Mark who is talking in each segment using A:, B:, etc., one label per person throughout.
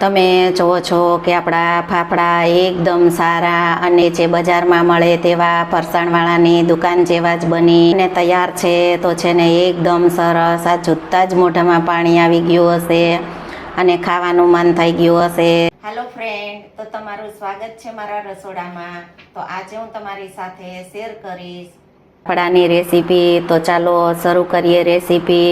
A: તમે જુઓ છો કે આપણા ફાફડા એકદમ સારા અને જે બજારમાં મળે તેવા ફરસાણવાળાની દુકાન જેવા જ બની ને તૈયાર છે તો છે ને એકદમ સરસ. આ જોતાં જ મોઢામાં પાણી આવી ગયું હશે અને ખાવાનું મન થઈ ગયું હશે. હેલો ફ્રેન્ડ તો તમારું સ્વાગત છે મારા રસોડામાં. તો આજે હું તમારી સાથે શેર કરીશ. ફાફડાની રેસીપી તો ચાલો શરૂ કરીએ રેસીપી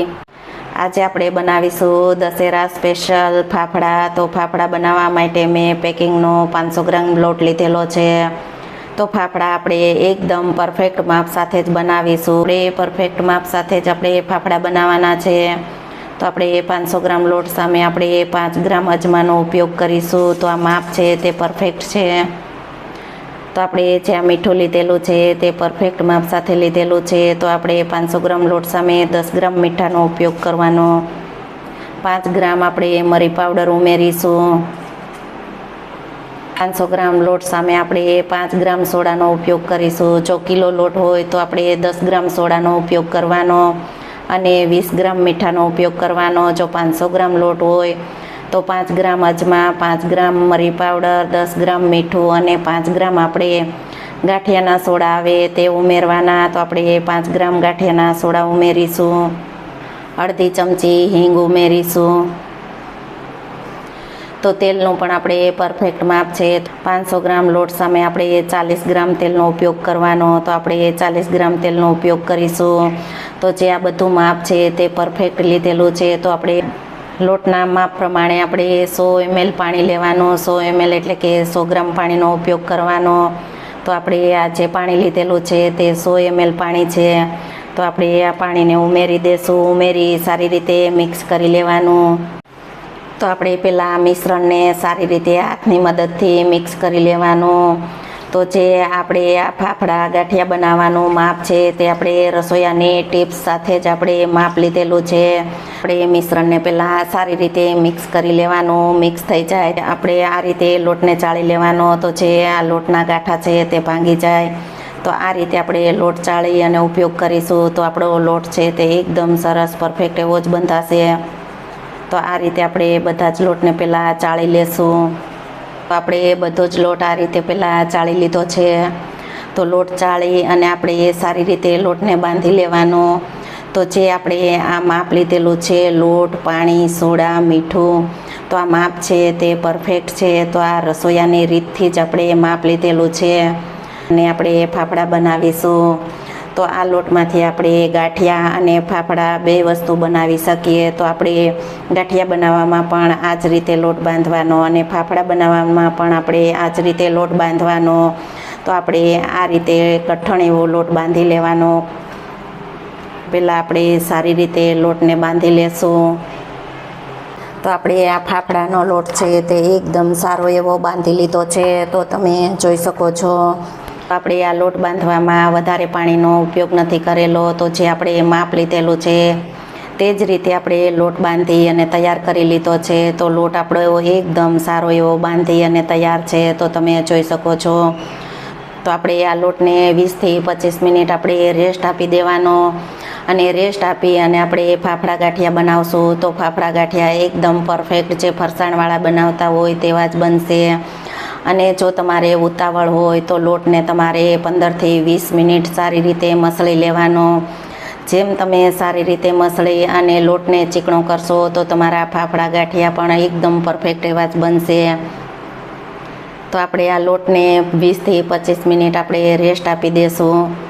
A: આજે આપણે બનાવીશું દશેરા સ્પેશિયલ ફાફડા. તો ફાફડા બનાવવા માટે મેં પેકિંગનો પાંચસો ગ્રામ લોટ લીધેલો છે. તો ફાફડા આપણે એકદમ પરફેક્ટ માપ સાથે જ બનાવીશું. આપણે પરફેક્ટ માપ સાથે જ આપણે ફાફડા બનાવવાના છે. તો આપણે પાંચસો ગ્રામ લોટ સામે આપણે પાંચ ગ્રામ અજમાનો ઉપયોગ કરીશું. તો આ માપ છે તે પરફેક્ટ છે. તો આપણે જે આ મીઠું લીધેલું છે, તે પરફેક્ટ માપ સાથે લીધેલું છે, તો આપણે પાંચસો ગ્રામ લોટ સામે દસ ગ્રામ મીઠાનો ઉપયોગ કરવાનો. પાંચ ગ્રામ આપણે મરી પાવડર ઉમેરીશું. પાંચસો ગ્રામ લોટ સામે આપણે પાંચ ગ્રામ સોડાનો ઉપયોગ કરીશું. જો કિલો લોટ હોય તો આપણે દસ ગ્રામ સોડાનો ઉપયોગ કરવાનો અને વીસ ગ્રામ મીઠાનો ઉપયોગ કરવાનો. જો પાંચસો ગ્રામ લોટ હોય તો પાંચ ગ્રામ અજમા, પાંચ ગ્રામ મરી પાવડર, દસ ગ્રામ મીઠું અને પાંચ ગ્રામ આપણે ગાંઠિયાના સોડા આવે તે ઉમેરવાના. તો આપણે પાંચ ગ્રામ ગાંઠિયાના સોડા ઉમેરીશું. અડધી ચમચી હિંગ ઉમેરીશું. તો તેલનું પણ આપણે પરફેક્ટ માપ છે. પાંચસો ગ્રામ લોટ સામે આપણે ચાલીસ ગ્રામ તેલનો ઉપયોગ કરવાનો. તો આપણે ચાલીસ ગ્રામ તેલનો ઉપયોગ કરીશું. તો જે આ બધું માપ છે તે પરફેક્ટ લીધેલું છે. તો આપણે લોટના માપ પ્રમાણે આપણે સો એમએલ પાણી લેવાનું, સો એમએલ એટલે કે સો ગ્રામ પાણીનો ઉપયોગ કરવાનો. તો આપણે આ જે પાણી લીધેલું છે તે સો એમએલ પાણી છે. તો આપણે આ પાણીને ઉમેરી દેશું, ઉમેરી સારી રીતે મિક્સ કરી લેવાનું. તો આપણે પહેલાં મિશ્રણને સારી રીતે હાથની મદદથી મિક્સ કરી લેવાનું. તો જે આપણે આ ફાફડા ગાંઠિયા બનાવવાનું માપ છે તે આપણે રસોઈયાની ટિપ્સ સાથે જ આપણે માપ લીધેલું છે. આપણે મિશ્રણને પહેલાં સારી રીતે મિક્સ કરી લેવાનું, મિક્સ થઈ જાય. આપણે આ રીતે લોટને ચાળી લેવાનો, તો જે આ લોટના ગાંઠા છે તે ભાંગી જાય. તો આ રીતે આપણે લોટ ચાળી અને ઉપયોગ કરીશું. તો આપણો લોટ છે તે એકદમ સરસ પરફેક્ટ એવો જ બંધાશે. તો આ રીતે આપણે બધા જ લોટને પહેલાં ચાળી લેશું. તો એ બધો જ લોટ આ રીતે પહેલાં ચાળી લીધો છે. તો લોટ ચાળી અને આપણે સારી રીતે લોટને બાંધી લેવાનો. તો જે આપણે આ માપ લીધેલું છે, લોટ, પાણી, સોડા, મીઠું, તો આ માપ છે તે પરફેક્ટ છે. તો આ રસોયાની રીતથી જ આપણે માપ લીધેલું છે. અને આપણે ફાફડા બનાવીશું. તો આ લોટમાંથી આપણે ગાંઠિયા અને ફાફડા બે વસ્તુ બનાવી શકીએ. તો આપણે ગાંઠિયા બનાવવામાં પણ આ જ રીતે લોટ બાંધવાનો અને ફાફડા બનાવવામાં પણ આપણે આ જ રીતે લોટ બાંધવાનો. તો આપણે આ રીતે કઠણ એવો લોટ બાંધી લેવાનો. પહેલાં આપણે સારી રીતે લોટને બાંધી લેશું. તો આપણે આ ફાફડાનો લોટ છે તે એકદમ સારો એવો બાંધી લીધો છે. તો તમે જોઈ શકો છો આપણે આ લોટ બાંધવામાં વધારે પાણીનો ઉપયોગ નથી કરેલો, તો જે આપણે માપ લીધેલું છે તે જ રીતે આપણે લોટ બાંધી અને તૈયાર કરી લીધો છે. તો લોટ આપણો એવો એકદમ સારો એવો બાંધી અને તૈયાર છે, તો તમે જોઈ શકો છો. તો આપણે આ લોટને વીસથી પચીસ મિનિટ આપણે રેસ્ટ આપી દેવાનો અને રેસ્ટ આપી અને આપણે ફાફડા ગાંઠિયા બનાવશું. તો ફાફડા ગાંઠિયા એકદમ પરફેક્ટ જે ફરસાણવાળા બનાવતા હોય તેવા જ બનશે. અને જો તમારે ઉતાવળ હોય તો લોટને તમારે પંદરથી વીસ મિનિટ સારી રીતે મસળી લેવાનો. જેમ તમે સારી રીતે મસળી અને લોટને ચીકણો કરશો તો તમારા ફાફડા ગાંઠિયા પણ એકદમ પરફેક્ટ એવા જ બનશે. તો આપણે આ લોટને વીસથી પચીસ મિનિટ આપણે રેસ્ટ આપી દઈશું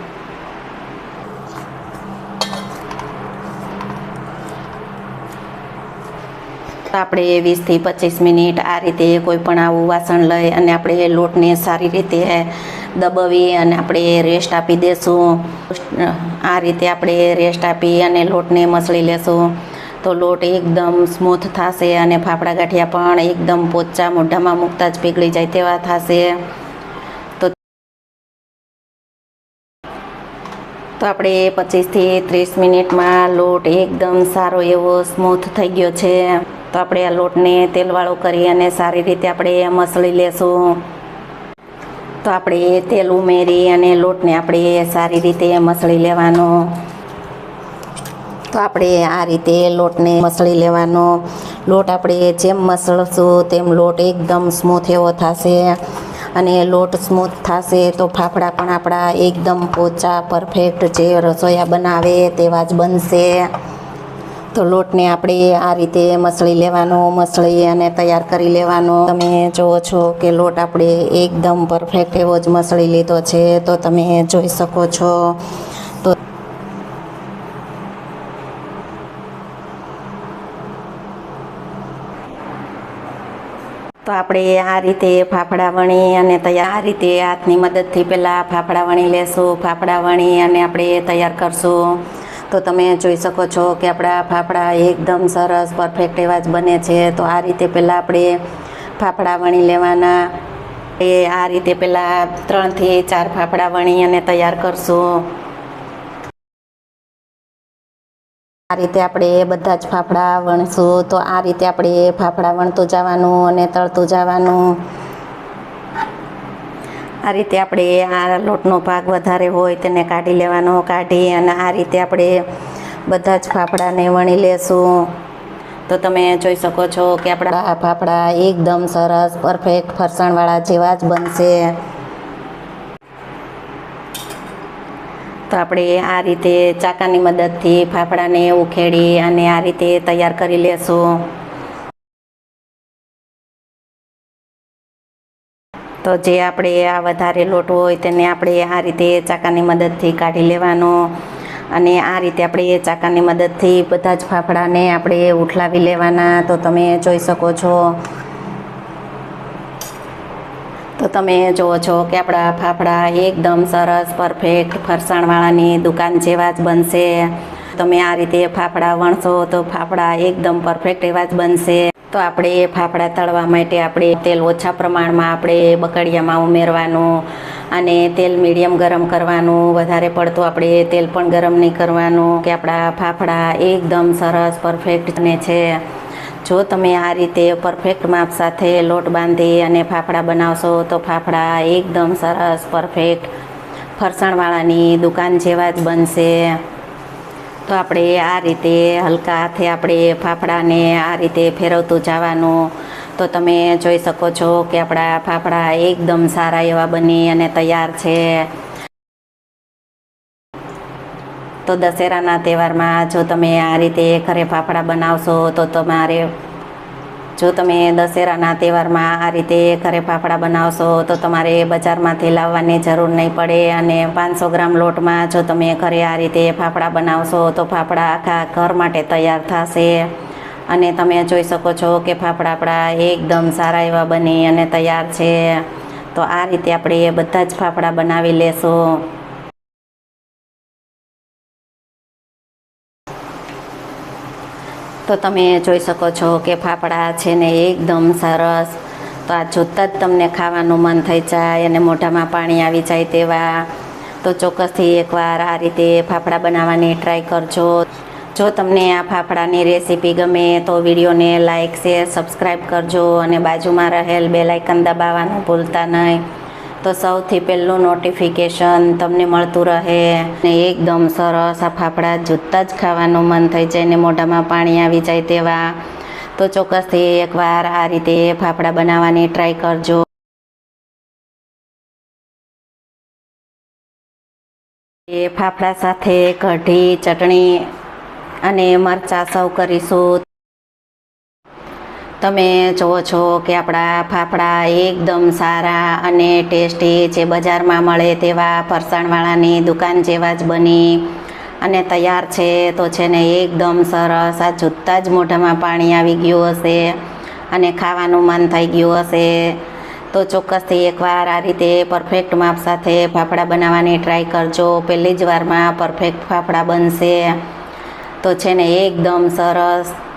A: આપણે વીસથી પચીસ મિનિટ આ રીતે કોઈ પણ આવું વાસણ લઈ અને આપણે લોટને સારી રીતે દબાવી અને આપણે રેસ્ટ આપી દેશું. આ રીતે આપણે રેસ્ટ આપી અને લોટને મસળી લેશું. તો લોટ એકદમ સ્મૂથ થશે અને ફાફડા ગાંઠિયા પણ એકદમ પોચા મોઢામાં મૂકતા જ પીગળી જાય તેવા થશે. તો તો આપણે પચીસથી ત્રીસ મિનિટમાં લોટ એકદમ સારો એવો સ્મૂથ થઈ ગયો છે. તો આપણે આ લોટને તેલવાળો કરી અને સારી રીતે આપણે મસળી લેશું. તો આપણે તેલ ઉમેરી અને લોટને આપણે સારી રીતે મસળી લેવાનો. તો આપણે આ રીતે લોટને મસળી લેવાનો. લોટ આપણે જેમ મસળશું તેમ લોટ એકદમ સ્મૂથ એવો થશે. અને લોટ સ્મૂથ થશે તો ફાફડા પણ આપણા એકદમ પોચા પરફેક્ટ જે રસોયા બનાવે તેવા જ બનશે. તો લોટને આપણે આ રીતે મસળી લેવાનો, મસળી અને તૈયાર કરી લેવાનો. તમે જુઓ છો કે લોટ આપણે એકદમ પરફેક્ટ એવો જ મસળી લીધો છે. તો તમે જોઈ શકો છો. તો તો આપણે આ રીતે ફાફડા વણી અને તૈયાર, આ રીતે હાથની મદદથી પહેલાં ફાફડા વણી લેશું. ફાફડા વણી અને આપણે તૈયાર કરશું. તો તમે જોઈ શકો છો કે આપણા ફાફડા એકદમ સરસ પરફેક્ટ એવા જ બને છે. તો આ રીતે પહેલાં આપણે ફાફડા વણી લેવાના. એ આ રીતે પહેલાં ત્રણથી ચાર ફાફડા વણી અને તૈયાર કરશું. આ રીતે આપણે બધા જ ફાફડા વણશું. તો આ રીતે આપણે ફાફડા વણતું જવાનું અને તળતું જવાનું. આ રીતે આપણે આ લોટનો ભાગ વધારે હોય તેને કાઢી લેવાનો, કાઢી અને આ રીતે આપણે બધા જ ફાફડાને વણી લેશું. તો તમે જોઈ શકો છો કે આપણા ફાફડા એકદમ સરસ પરફેક્ટ ફરસાણવાળા જેવા જ બનશે. તો આપણે આ રીતે ચાકાની મદદથી ફાફડાને ઉખેડી અને આ રીતે તૈયાર કરી લેશું. તો જે આપણે આ વધારે લોટ હોય તેને આપણે આ રીતે ચાકાની મદદથી કાઢી લેવાનો અને આ રીતે આપણે ચાકાની મદદથી બધા જ ફાફડાને આપણે ઉઠલાવી લેવાના. તો તમે જોઈ શકો છો. તો તમે જુઓ છો કે આપણા ફાફડા એકદમ સરસ, પરફેક્ટ ફરસાણવાળાની દુકાન જેવા જ બનશે. તમે આ રીતે ફાફડા વણશો તો ફાફડા એકદમ પરફેક્ટ એવા જ બનશે. તો આપણે ફાફડા તળવા માટે આપણે તેલ ઓછા પ્રમાણમાં આપણે બકડિયામાં ઉમેરવાનું અને તેલ મીડિયમ ગરમ કરવાનું. વધારે પડતું આપણે તેલ પણ ગરમ નહીં કરવાનું. કે આપણા ફાફડા એકદમ સરસ પરફેક્ટ ને છે. જો તમે આ રીતે પરફેક્ટ માપ સાથે લોટ બાંધી અને ફાફડા બનાવશો, તો ફાફડા એકદમ સરસ પરફેક્ટ ફરસાણવાળાની દુકાન જેવા જ બનશે. તો આપણે આ રીતે હલકા હાથે આપણે ફાફડાને આ રીતે ફેરવતું જવાનું. તો તમે જોઈ શકો છો કે આપણા ફાફડા એકદમ સારા એવા બની અને તૈયાર છે. તો દશેરાના તહેવારમાં જો તમે આ રીતે ઘરે ફાફડા બનાવશો તો તમારે જો તમે દશેરાના તહેવારમાં આ રીતે ઘરે ફાફડા બનાવશો, તો તમારે બજારમાંથી લાવવાની જરૂર નહીં પડે અને પાંચસો ગ્રામ લોટમાં જો તમે ઘરે આ રીતે ફાફડા બનાવશો, તો ફાફડા આખા ઘર માટે તૈયાર થશે. અને તમે જોઈ શકો છો કે ફાફડા આપણા એકદમ સારા એવા બની અને તૈયાર છે. તો આ રીતે આપણે બધા જ ફાફડા બનાવી લેશું. તો તમે જોઈ શકો છો કે ફાફડા છે ને એકદમ સરસ. તો આ જોતાં જ તમને ખાવાનું મન થઈ જાય અને મોઢામાં પાણી આવી જાય તેવા. તો ચોક્કસથી એકવાર આ રીતે ફાફડા બનાવવાની ટ્રાય કરજો. જો તમને આ ફાફડાની રેસીપી ગમે તો વિડીયોને લાઇક શેર, સબસ્ક્રાઈબ કરજો અને બાજુમાં રહેલ બે લાઇકન દબાવવાનું ભૂલતા નહીં. તો સૌથી પહેલું નોટિફિકેશન તમને મળતું રહે ને એકદમ સરસ આ ફાફડા જૂતા જ ખાવાનું મન થઈ જાય ને મોઢામાં પાણી આવી જાય તેવા. તો ચોક્કસથી એકવાર આ રીતે ફાફડા બનાવવાની ટ્રાય કરજો. એ ફાફડા સાથે કઢી, ચટણી અને મરચાં સૌ કરીશું. તમે જુઓ છો કે આપણા ફાફડા એકદમ સારા અને ટેસ્ટી જે બજારમાં મળે તેવા ફરસાણવાળાની દુકાન જેવા જ બની અને તૈયાર છે તો છે ને એકદમ સરસ. આ જોતાં જ મોઢામાં પાણી આવી ગયું હશે અને ખાવાનું મન થઈ ગયું હશે. તો ચોક્કસથી એકવાર આ રીતે પરફેક્ટ માપ સાથે ફાફડા બનાવવાની ટ્રાય કરજો. પહેલી જ વારમાં પરફેક્ટ ફાફડા બનશે. તો છે ને એકદમ સરસ.